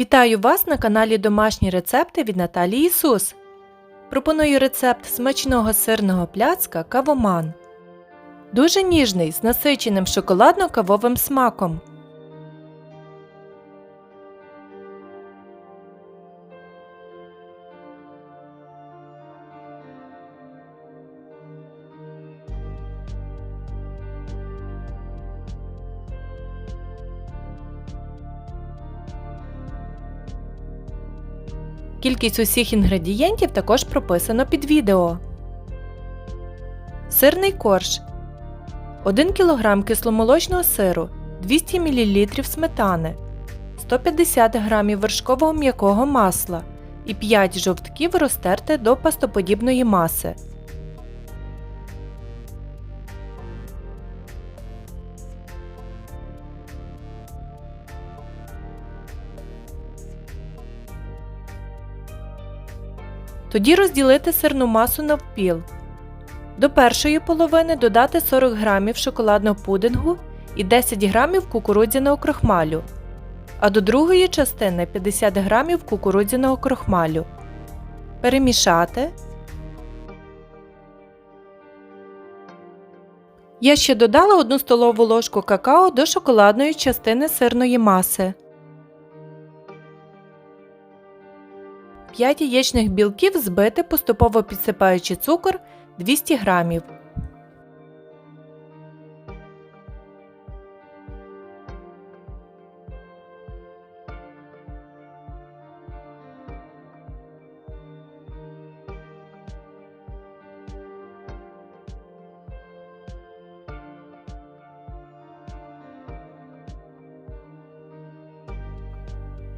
Вітаю вас на каналі Домашні рецепти від Наталії Ісус. Пропоную рецепт смачного сирного пляцка кавоман. Дуже ніжний з насиченим шоколадно-кавовим смаком. Кількість усіх інгредієнтів також прописано під відео. Сирний корж 1 кг кисломолочного сиру, 200 мл сметани, 150 г вершкового м'якого масла і 5 жовтків розтерте до пастоподібної маси. Тоді розділити сирну масу навпіл. До першої половини додати 40 г шоколадного пудингу і 10 г кукурудзяного крохмалю, а до другої частини 50 г кукурудзяного крохмалю. Перемішати. Я ще додала 1 столову ложку какао до шоколадної частини сирної маси. 5 яєчних білків збити, поступово підсипаючи цукор 200 г.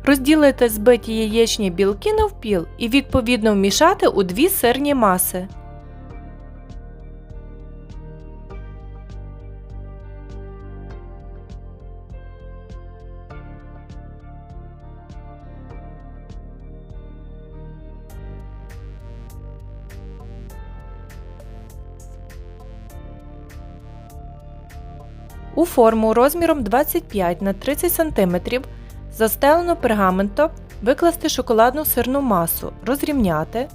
Розділити збиті яєчні білки навпіл і відповідно вмішати у дві сирні маси. У форму розміром 25 на 30 см Застелену пергаментом викласти шоколадну сирну масу, розрівняти.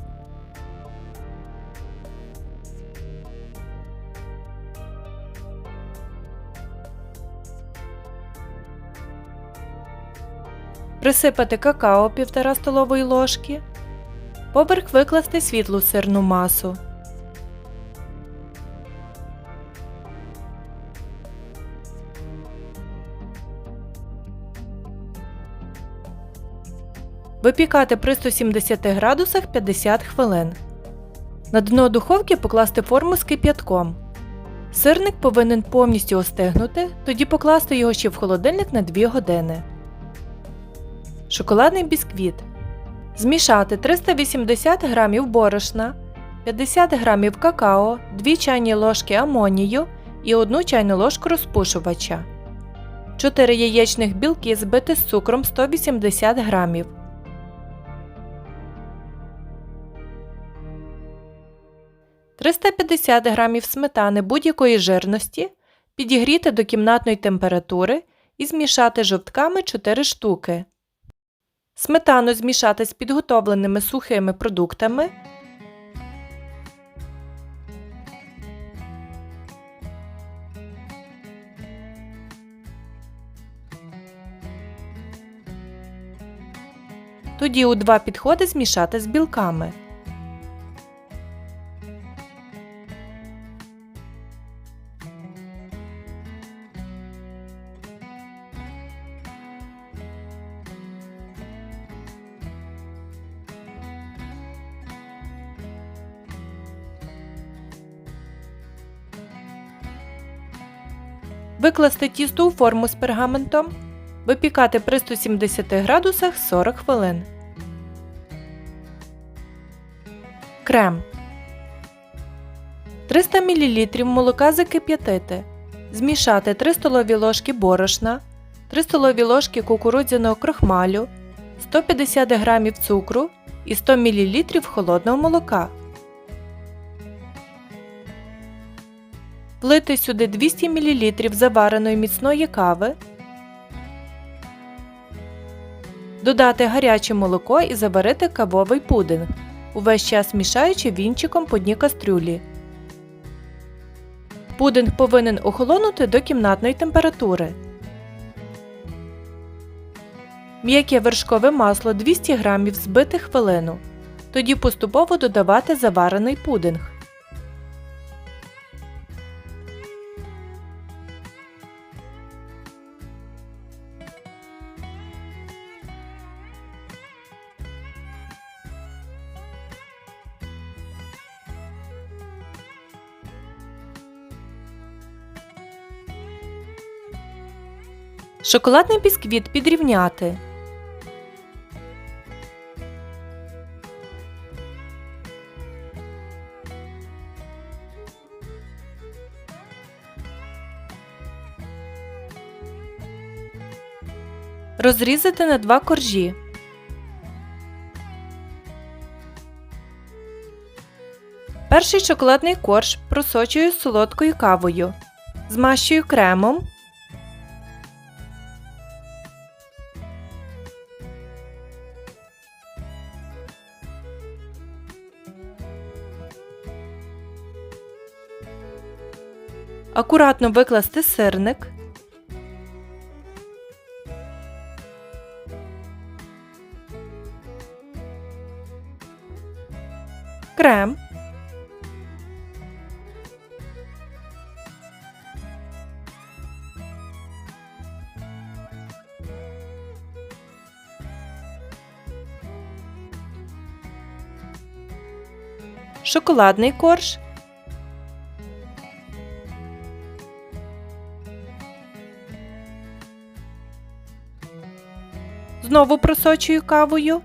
Присипати какао 1,5 столової ложки. Поверх викласти світлу сирну масу. Випікати при 170 градусах 50 хвилин. На дно духовки покласти форму з кип'ятком. Сирник повинен повністю остигнути, тоді покласти його ще в холодильник на 2 години. Шоколадний бісквіт. Змішати 380 г борошна, 50 г какао, 2 чайні ложки амонію і 1 чайну ложку розпушувача. 4 яєчних білки збити з цукром 180 г. – 350 г сметани будь-якої жирності підігріти до кімнатної температури і змішати жовтками 4 штуки. Сметану змішати з підготовленими сухими продуктами. Тоді у два підходи змішати з білками. Викласти тісто у форму з пергаментом. Випікати при 170 градусах 40 хвилин. Крем 300 мл молока закип'ятити. Змішати 3 столові ложки борошна, 3 столові ложки кукурудзяного крохмалю, 150 г цукру і 100 мл холодного молока. Влити сюди 200 мл завареної міцної кави. Додати гаряче молоко і заварити кавовий пудинг, увесь час мішаючи вінчиком по дні кастрюлі. Пудинг повинен охолонути до кімнатної температури. М'яке вершкове масло 200 г збити хвилину. Тоді поступово додавати заварений пудинг. Шоколадний бісквіт підрівняти. Розрізати на два коржі. Перший шоколадний корж просочую солодкою кавою. Змащую кремом. Акуратно викласти сирник. Крем. Шоколадний корж. Знову просочую кавою.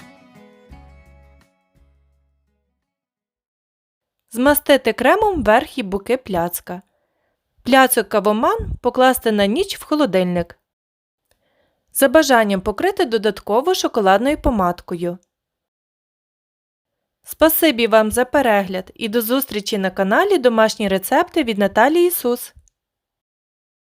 Змастити кремом верх і боки пляцка. Пляцок кавоман покласти на ніч в холодильник. За бажанням покрити додатково шоколадною помадкою. Спасибі вам за перегляд і до зустрічі на каналі Домашні рецепти від Наталії Ісус.